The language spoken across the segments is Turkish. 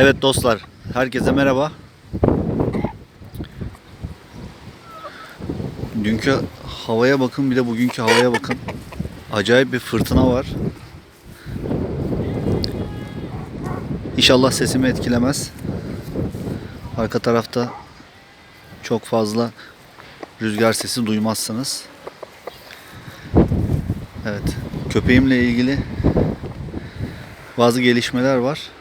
Evet dostlar, herkese merhaba. Dünkü havaya bakın bir de bugünkü havaya bakın. Acayip bir fırtına var. İnşallah sesimi etkilemez. Arka tarafta çok fazla rüzgar sesi duymazsınız. Evet, köpeğimle ilgili bazı gelişmeler var.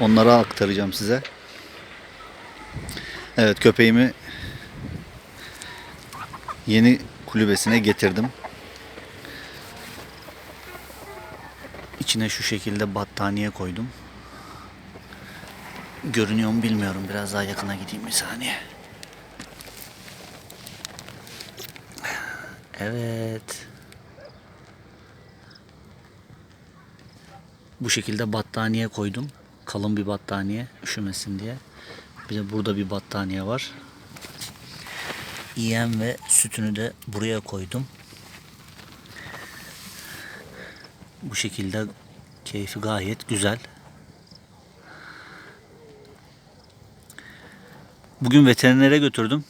Onları aktaracağım size. Evet köpeğimi yeni kulübesine getirdim. İçine şu şekilde battaniye koydum. Görünüyor mu bilmiyorum. Biraz daha yakına gideyim bir saniye. Evet. Bu şekilde battaniye koydum. Kalın bir battaniye üşümesin diye. Bir de burada bir battaniye var. Yem ve sütünü de buraya koydum. Bu şekilde keyfi gayet güzel. Bugün veterinere götürdüm.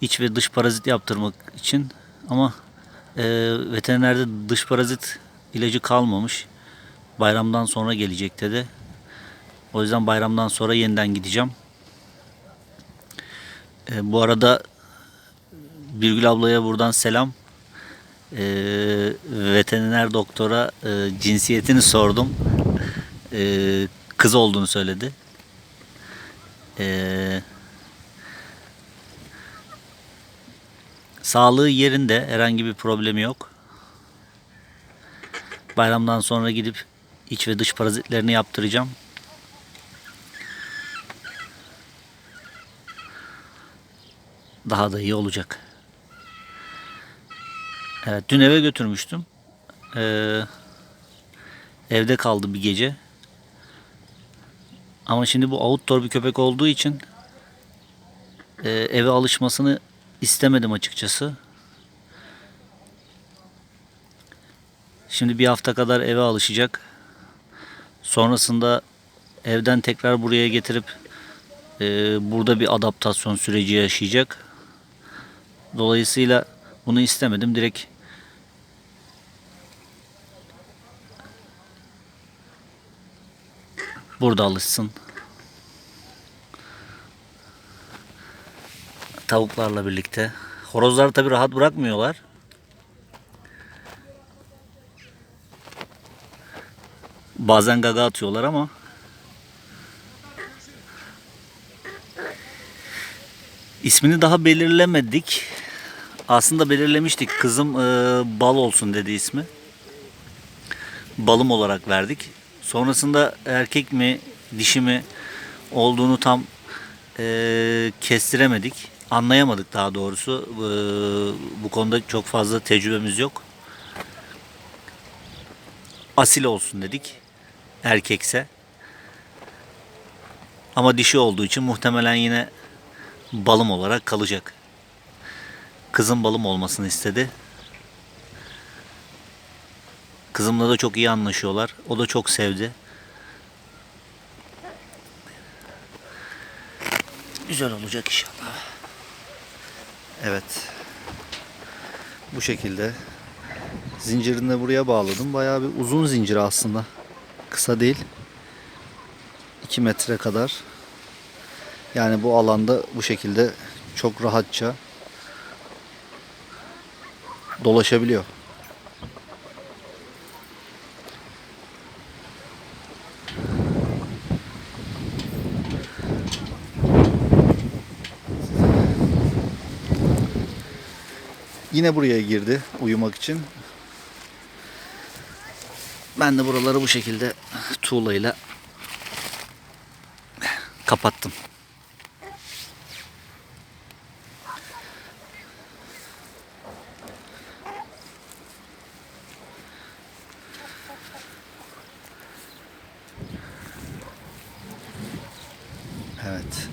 İç ve dış parazit yaptırmak için ama e, veterinerde dış parazit ilacı kalmamış. Bayramdan sonra gelecek dedi. O yüzden bayramdan sonra yeniden gideceğim. E, bu arada Birgül ablaya buradan selam. E, veteriner doktora e, cinsiyetini sordum. E, kız olduğunu söyledi. E, sağlığı yerinde herhangi bir problemi yok. Bayramdan sonra gidip iç ve dış parazitlerini yaptıracağım. Daha da iyi olacak. Evet, dün eve götürmüştüm. Ee, evde kaldı bir gece. Ama şimdi bu outdoor bir köpek olduğu için e, eve alışmasını istemedim açıkçası. Şimdi bir hafta kadar eve alışacak. Sonrasında evden tekrar buraya getirip e, burada bir adaptasyon süreci yaşayacak. Dolayısıyla bunu istemedim. Direkt burada alışsın. Tavuklarla birlikte. Horozları tabi rahat bırakmıyorlar. Bazen gaga atıyorlar ama ismini daha belirlemedik. Aslında belirlemiştik. Kızım e, bal olsun dedi ismi. Balım olarak verdik. Sonrasında erkek mi dişi mi olduğunu tam e, kestiremedik. Anlayamadık daha doğrusu. E, bu konuda çok fazla tecrübemiz yok. Asil olsun dedik. Erkekse. Ama dişi olduğu için muhtemelen yine balım olarak kalacak. Kızım balım olmasını istedi. Kızımla da çok iyi anlaşıyorlar. O da çok sevdi. Güzel olacak inşallah. Evet. Bu şekilde zincirini de buraya bağladım. Bayağı bir uzun zincir aslında. Kısa değil. 2 metre kadar. Yani bu alanda bu şekilde çok rahatça dolaşabiliyor. Yine buraya girdi uyumak için. Ben de buraları bu şekilde tuğlayla kapattım. Evet.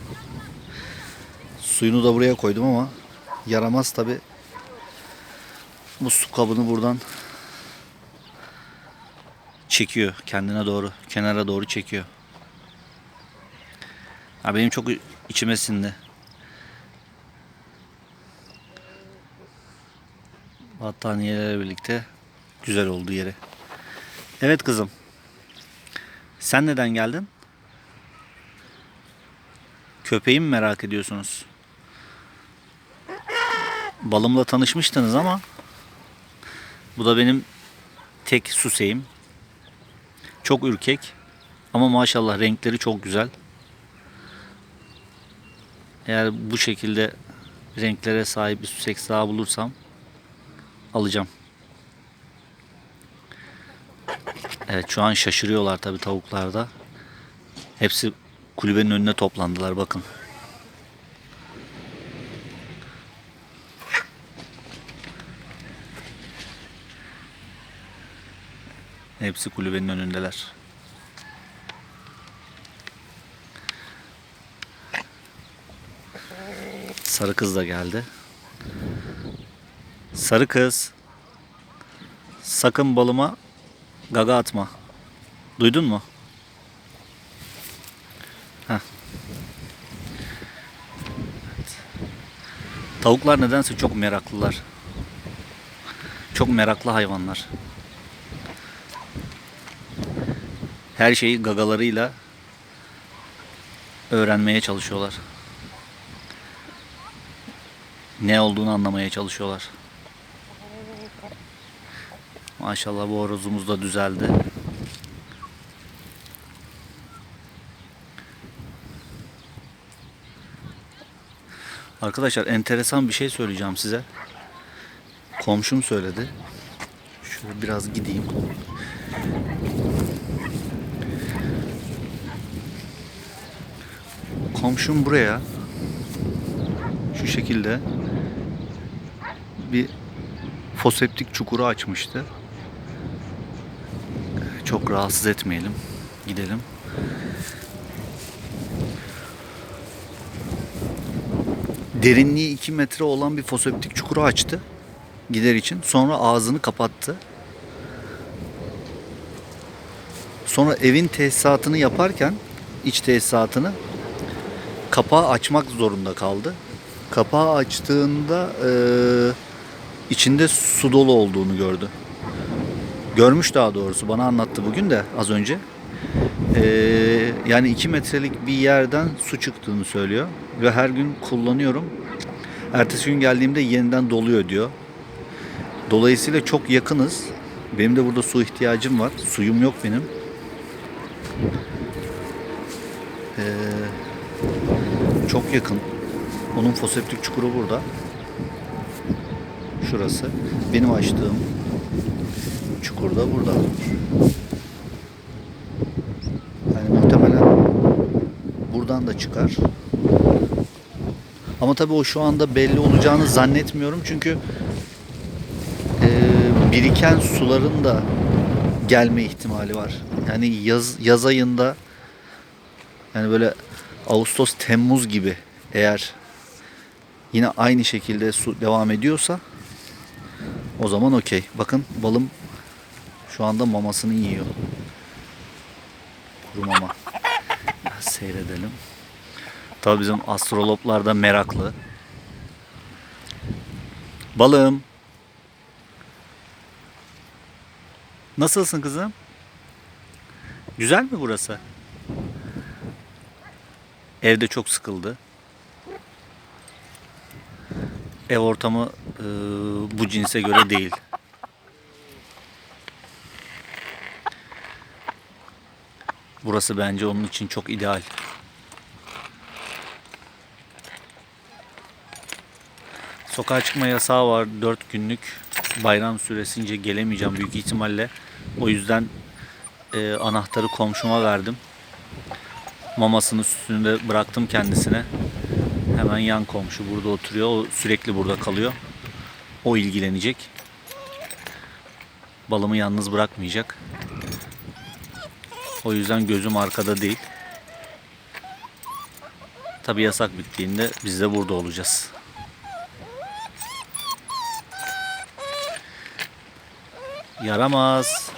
Suyunu da buraya koydum ama yaramaz tabi. Bu su kabını buradan çekiyor kendine doğru, kenara doğru çekiyor. Ha benim çok içime sindi. Battaniyelerle birlikte güzel oldu yeri. Evet kızım. Sen neden geldin? Köpeği mi merak ediyorsunuz? Balımla tanışmıştınız ama bu da benim tek suseyim. Çok ürkek ama maşallah renkleri çok güzel. Eğer bu şekilde renklere sahip bir susek daha bulursam alacağım. Evet şu an şaşırıyorlar tabi tavuklarda. Hepsi kulübenin önüne toplandılar bakın. Hepsi kulübenin önündeler. Sarı kız da geldi. Sarı kız. Sakın balıma gaga atma. Duydun mu? Heh. Evet. Tavuklar nedense çok meraklılar. Çok meraklı hayvanlar. Her şeyi gagalarıyla öğrenmeye çalışıyorlar. Ne olduğunu anlamaya çalışıyorlar. Maşallah bu horozumuz da düzeldi. Arkadaşlar enteresan bir şey söyleyeceğim size. Komşum söyledi. Şöyle biraz gideyim. Komşum buraya şu şekilde bir foseptik çukuru açmıştı. Çok rahatsız etmeyelim. Gidelim. Derinliği 2 metre olan bir foseptik çukuru açtı. Gider için. Sonra ağzını kapattı. Sonra evin tesisatını yaparken iç tesisatını kapağı açmak zorunda kaldı. Kapağı açtığında eee, içinde su dolu olduğunu gördü. Görmüş daha doğrusu bana anlattı bugün de az önce. Eee, yani 2 metrelik bir yerden su çıktığını söylüyor. Ve her gün kullanıyorum. Ertesi gün geldiğimde yeniden doluyor diyor. Dolayısıyla çok yakınız. Benim de burada su ihtiyacım var. Suyum yok benim. Eee çok yakın. Onun foseptik çukuru burada. Şurası. Benim açtığım çukur da burada. Yani muhtemelen buradan da çıkar. Ama tabii o şu anda belli olacağını zannetmiyorum çünkü eee, biriken suların da gelme ihtimali var. Yani yaz yaz ayında yani böyle Ağustos Temmuz gibi eğer yine aynı şekilde su devam ediyorsa o zaman okey. Bakın balım şu anda mamasını yiyor. Kuru mama. Biraz seyredelim. Tabii bizim astrologlar da meraklı. Balım. Nasılsın kızım? Güzel mi burası? Evde çok sıkıldı. Ev ortamı e, bu cinse göre değil. Burası bence onun için çok ideal. Sokağa çıkma yasağı var 4 günlük. Bayram süresince gelemeyeceğim büyük ihtimalle. O yüzden e, anahtarı komşuma verdim. Mamasını sütünü bıraktım kendisine. Hemen yan komşu burada oturuyor. O sürekli burada kalıyor. O ilgilenecek. Balımı yalnız bırakmayacak. O yüzden gözüm arkada değil. Tabi yasak bittiğinde biz de burada olacağız. Yaramaz.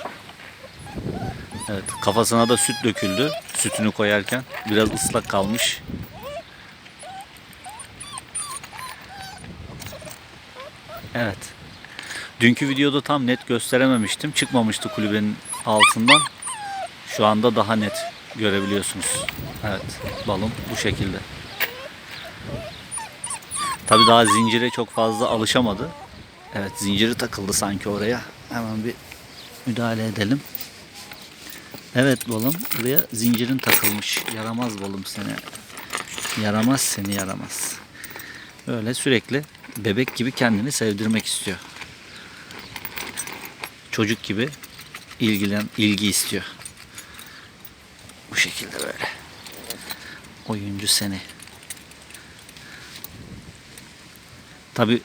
Evet, kafasına da süt döküldü. Sütünü koyarken biraz ıslak kalmış. Evet. Dünkü videoda tam net gösterememiştim. Çıkmamıştı kulübenin altından. Şu anda daha net görebiliyorsunuz. Evet, balon bu şekilde. Tabii daha zincire çok fazla alışamadı. Evet, zinciri takıldı sanki oraya. Hemen bir müdahale edelim. Evet balım buraya zincirin takılmış. Yaramaz balım seni. Yaramaz seni yaramaz. Böyle sürekli bebek gibi kendini sevdirmek istiyor. Çocuk gibi ilgilen ilgi istiyor. Bu şekilde böyle. Oyuncu seni. Tabi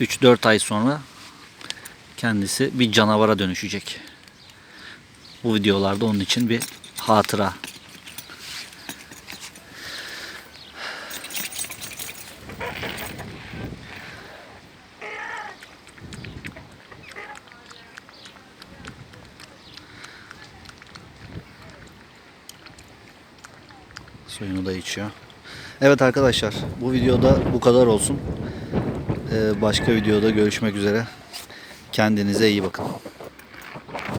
3-4 ay sonra kendisi bir canavara dönüşecek. Bu videolarda onun için bir hatıra. Suyunu da içiyor. Evet arkadaşlar bu videoda bu kadar olsun. Ee, başka videoda görüşmek üzere. Kendinize iyi bakın.